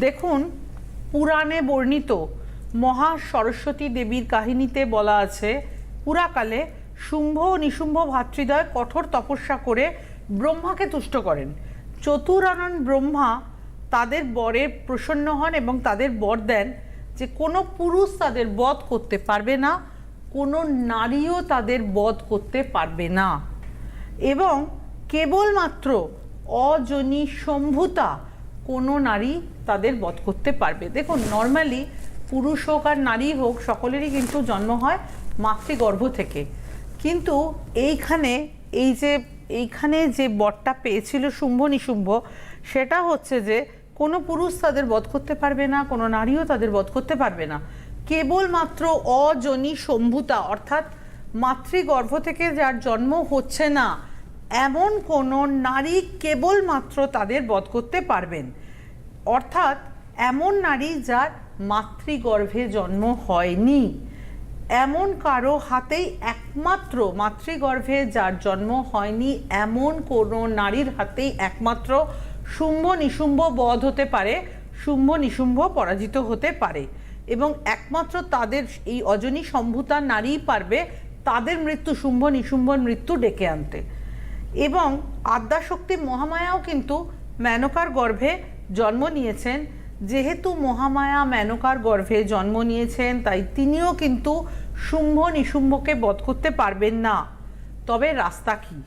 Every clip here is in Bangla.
দেখুন, পুরাণে বর্ণিত মহা সরস্বতী দেবীর কাহিনীতে বলা আছে, পুরাকালে শুম্ভ ও নিশুম্ভ ভাতৃদ্বয় কঠোর তপস্যা করে ব্রহ্মাকে তুষ্ট করেন। চতুরানন ব্রহ্মা তাদের বরে প্রসন্ন হন এবং তাদের বর দেন যে কোনো পুরুষ তাদের বধ করতে পারবে না, কোনো নারীও তাদের বধ করতে পারবে না। এবং কেবলমাত্র অজনী সম্ভুতা কোনো নারী তাদের বধ করতে পারবে। দেখুন নর্মালি পুরুষ হোক আর নারী হোক, সকলেরই কিন্তু জন্ম হয় মাতৃগর্ভ থেকে। কিন্তু এইখানে এই যে, এইখানে যে বরটা পেয়েছিল শুম্ভ নিশুম্ভ, সেটা হচ্ছে যে কোনো পুরুষ তাদের বধ করতে পারবে না, কোনো নারীও তাদের বধ করতে পারবে না। কেবলমাত্র অজনী সম্ভুতা অর্থাৎ মাতৃগর্ভ থেকে যার জন্ম হচ্ছে না, এমন কোনো নারী কেবলমাত্র তাদের বধ করতে পারবেন। অর্থাৎ এমন নারী যার মাতৃগর্ভে জন্ম হয়নি। এমন কারও হাতেই একমাত্র মাতৃগর্ভে যার জন্ম হয়নি, এমন কোনো নারীর হাতেই একমাত্র শুম্ভ নিশুম্ভ বধ হতে পারে, শুম্ভ নিশুম্ভ পরাজিত হতে পারে এবং একমাত্র তাদের এই অজনী সম্ভূতা নারীই পারবে তাদের মৃত্যু, শুম্ভ নিশুম্ভর মৃত্যু ডেকে আনতে। এবং আদ্যাশক্তি মহামায়াও কিন্তু মেনকার গর্ভে জন্ম নিয়েছেন। যেহেতু মহামায়া মেনকার গর্ভে জন্ম নিয়েছেন, তাই তিনিও কিন্তু শুম্ভ নিশুম্ভকে বধ করতে পারবেন না। তবে রাস্তা কী?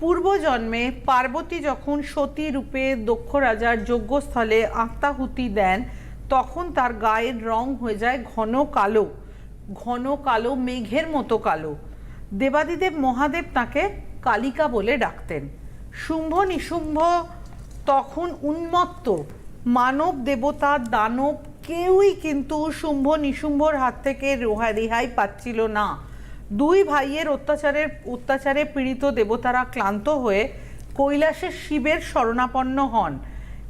পূর্বজন্মে পার্বতী যখন সতী রূপে দক্ষ রাজার যজ্ঞস্থলে আত্মাহুতি দেন, তখন তার গায়ের রং হয়ে যায় ঘন কালো ঘন কালো মেঘের মতো কালো। দেবাদিদেব মহাদেব তাকে কালিকা বলে ডাকতেন। শুম্ভ নিশুম্ভ তখন উন্মত্ত মানব দেবতা দানব কেউই কিন্তু শুম্ভ নিশুম্ভর হাত থেকে রোহা রেহাই পাচ্ছিল না। দুই ভাইয়ের অত্যাচারের, অত্যাচারে পীড়িত দেবতারা ক্লান্ত হয়ে কৈলাসে শিবের শরণাপন্ন হন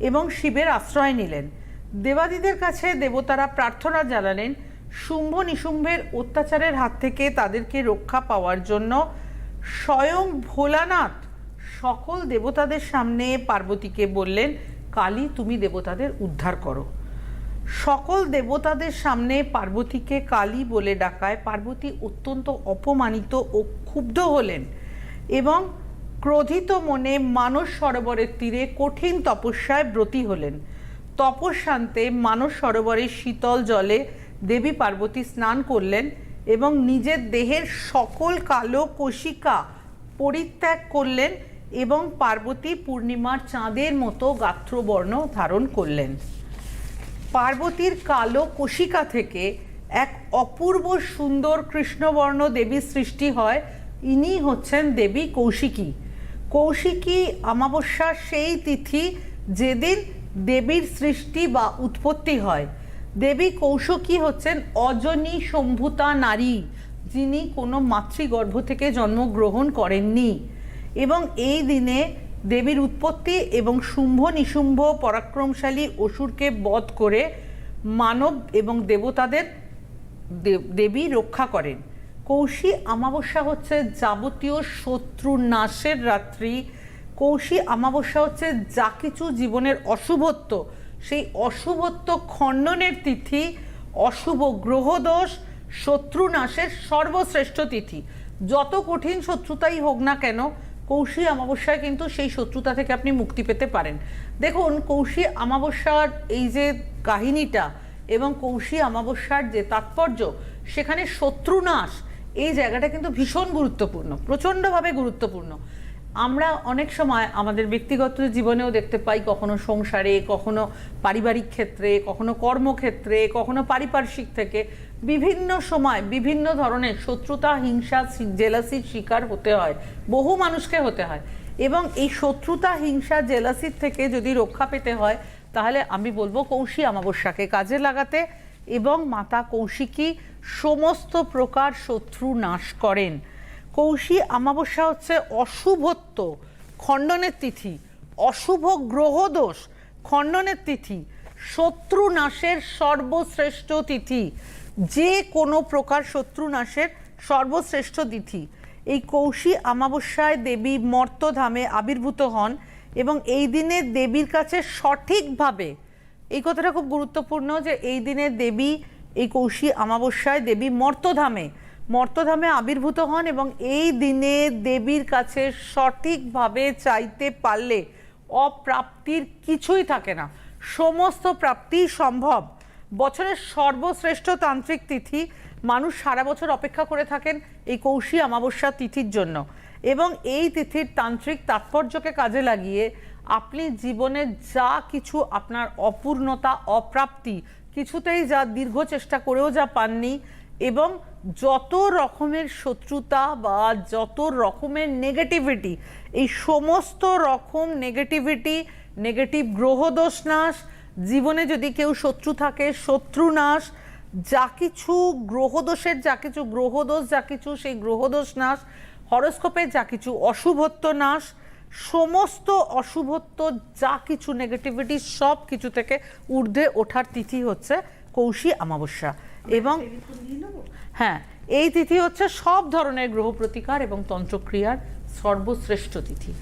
এবং শিবের আশ্রয় নিলেন। দেবাদিদের কাছে দেবতারা প্রার্থনা জানালেন, শুম্ভ নিশুম্ভের অত্যাচারের হাত থেকে তাদেরকে রক্ষা পাওয়ার জন্য স্বয়ং ভোলানাথ সকল দেবতাদের সামনে পার্বতীকে বললেন, কালী, তুমি দেবতাদের উদ্ধার করো। সকল দেবতাদের সামনে পার্বতীকে কালী বলে ডাকায়। পার্বতী অত্যন্ত অপমানিত ও ক্ষুব্ধ হলেন এবং ক্রোধিত মনে মানস সরোবরের তীরে কঠিন তপস্যায় ব্রতী হলেন। তপস্যান্তে মানস সরোবরের শীতল জলে দেবী পার্বতী স্নান করলেন এবং নিজের দেহের সকল কালো কোশিকা পরিত্যাগ করলেন এবং পার্বতী পূর্ণিমার চাঁদের মতো গাত্রবর্ণ ধারণ করলেন। পার্বতীর কালো কোশিকা থেকে এক অপূর্ব সুন্দর কৃষ্ণবর্ণ দেবীর সৃষ্টি হয়। ইনি হচ্ছেন দেবী কৌশিকী। কৌশিকী অমাবস্যার সেই তিথি যেদিন দেবীর সৃষ্টি বা উৎপত্তি হয়। দেবী কৌশিকী হচ্ছেন অজনী সম্ভূতা নারী, যিনি কোনো মাতৃগর্ভ থেকে জন্মগ্রহণ করেননি। এবং এই দিনে দেবীর উৎপত্তি এবং শুম্ভ নিশুম্ভ পরাক্রমশালী অসুরকে বধ করে মানব এবং দেবতাদের দেবী রক্ষা করেন। কৌশী অমাবস্যা হচ্ছে যাবতীয় শত্রু নাশের রাত্রি। কৌশী অমাবস্যা হচ্ছে যা কিছু জীবনের অশুভত্ব। সেই অশুভত্ব খণ্ডনের তিথি, অশুভ গ্রহদোষ, শত্রু নাশের সর্বশ্রেষ্ঠ তিথি। যত কঠিন শত্রুতাই হোক না কেন কৌশী অমাবস্যায় কিন্তু সেই শত্রুতা থেকে আপনি মুক্তি পেতে পারেন। দেখুন, কৌশী অমাবস্যার এই যে কাহিনীটা এবং কৌশী অমাবস্যার যে তাৎপর্য, সেখানে শত্রুনাশ, এই জায়গাটা কিন্তু ভীষণ গুরুত্বপূর্ণ, প্রচণ্ডভাবে গুরুত্বপূর্ণ। আমরা অনেক সময় আমাদের ব্যক্তিগত জীবনেও দেখতে পাই কখনো সংসারে, কখনো পারিবারিক ক্ষেত্রে, কখনো কর্মক্ষেত্রে, কখনো পারিপার্শ্বিক থেকে বিভিন্ন সময় বিভিন্ন ধরনের শত্রুতা, হিংসা জেলাসির শিকার হতে হয়, বহু মানুষকে হতে হয়। এবং এই শত্রুতা, হিংসা, জেলাসির থেকে যদি রক্ষা পেতে হয়, তাহলে আমি বলব কৌশী অমাবস্যাকে কাজে লাগাতে এবং মাতা কৌশিকী সমস্ত প্রকার শত্রু নাশ করেন। কৌশী অমাবস্যা হচ্ছে অশুভত্ব, খণ্ডনের তিথি। অশুভ গ্রহদোষ খণ্ডনের তিথি। শত্রু নাশের সর্বশ্রেষ্ঠ তিথি। যে কোনো প্রকার শত্রু নাশের সর্বশ্রেষ্ঠ তিথি। এই কৌশী অমাবস্যায় দেবী মর্তধামে আবির্ভূত হন এবং এই দিনে দেবীর কাছে সঠিকভাবে, এই কথাটা খুব গুরুত্বপূর্ণ যে এই দিনে দেবী, এই কৌশী অমাবস্যায় দেবী মর্তধামে মর্তধামে আবির্ভূত হন এবং এই দিনে দেবীর কাছে সঠিকভাবে চাইতে পারলে অপ্রাপ্তির কিছুই থাকে না। সমস্ত প্রাপ্তি সম্ভব। বছরের সর্বশ্রেষ্ঠ তান্ত্রিক তিথি, মানুষ সারা বছর অপেক্ষা করে থাকেন এই কৌশী অমাবস্যা তিথির জন্য। এবং এই তিথির তান্ত্রিক তাৎপর্যকে কাজে লাগিয়ে আপনি জীবনে যা কিছু আপনার অপূর্ণতা, অপ্রাপ্তি, কিছুতেই যা দীর্ঘ চেষ্টা করেও যা পাননি এবং যত রকমের শত্রুতা বা যত রকমের নেগেটিভিটি এই সমস্ত রকম নেগেটিভিটি নেগেটিভ গ্রহদোষ নাশ, জীবনে যদি কেউ শত্রু থাকে, শত্রু নাশ, যা কিছু গ্রহদোষের যা কিছু গ্রহদোষ যা কিছু সেই গ্রহদোষ নাশ হরস্কোপের যা কিছু অশুভত্ব নাশ, সমস্ত অশুভত্ব, যা কিছু নেগেটিভিটি সব কিছু থেকে ঊর্ধ্বে ওঠার তিথি হচ্ছে কৌশী অমাবস্যা। এবং হ্যাঁ এই তিথি হচ্ছে সব ধরনের গ্রহ প্রতিকার এবং তন্ত্রক্রিয়ার সর্বশ্রেষ্ঠ তিথি।